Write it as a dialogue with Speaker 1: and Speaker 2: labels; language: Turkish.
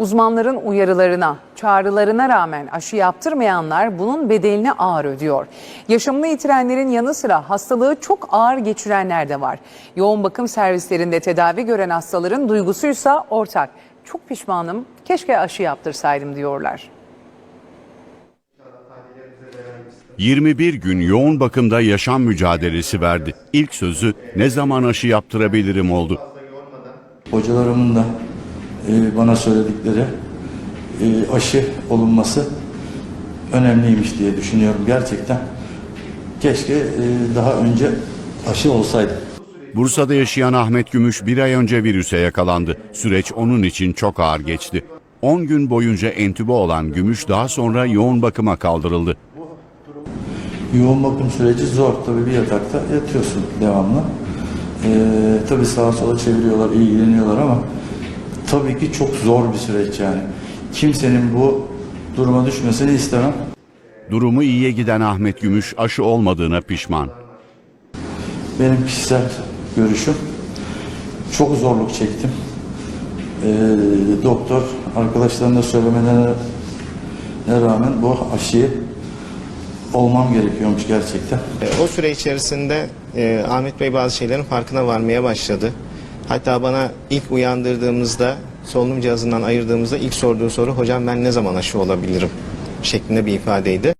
Speaker 1: Uzmanların uyarılarına, çağrılarına rağmen aşı yaptırmayanlar bunun bedelini ağır ödüyor. Yaşamını yitirenlerin yanı sıra hastalığı çok ağır geçirenler de var. Yoğun bakım servislerinde tedavi gören hastaların duygusuysa ortak. Çok pişmanım, keşke aşı yaptırsaydım diyorlar.
Speaker 2: 21 gün yoğun bakımda yaşam mücadelesi verdi. İlk sözü ne zaman aşı yaptırabilirim oldu.
Speaker 3: Hocalarımın da e, bana söyledikleri e, aşı olunması önemliymiş diye düşünüyorum gerçekten. Keşke e, daha önce aşı olsaydı.
Speaker 2: Bursa'da yaşayan Ahmet Gümüş bir ay önce virüse yakalandı. Süreç onun için çok ağır geçti. 10 gün boyunca entübe olan Gümüş daha sonra yoğun bakıma kaldırıldı.
Speaker 3: Yoğun bakım süreci zor. Tabii bir yatakta yatıyorsun devamlı. E, tabii sağa sola çeviriyorlar, ilgileniyorlar ama tabii ki çok zor bir süreç yani. Kimsenin bu duruma düşmesini istemem.
Speaker 2: Durumu iyiye giden Ahmet Gümüş aşı olmadığına pişman.
Speaker 3: Benim kişisel görüşüm çok zorluk çektim. Ee, doktor arkadaşlarına söylemelerine rağmen bu aşıyı olmam gerekiyormuş gerçekten.
Speaker 4: E, O süre içerisinde e, Ahmet Bey bazı şeylerin farkına varmaya başladı. Hatta bana ilk uyandırdığımızda, solunum cihazından ayırdığımızda ilk sorduğu soru hocam ben ne zaman aşı olabilirim şeklinde bir ifadeydi.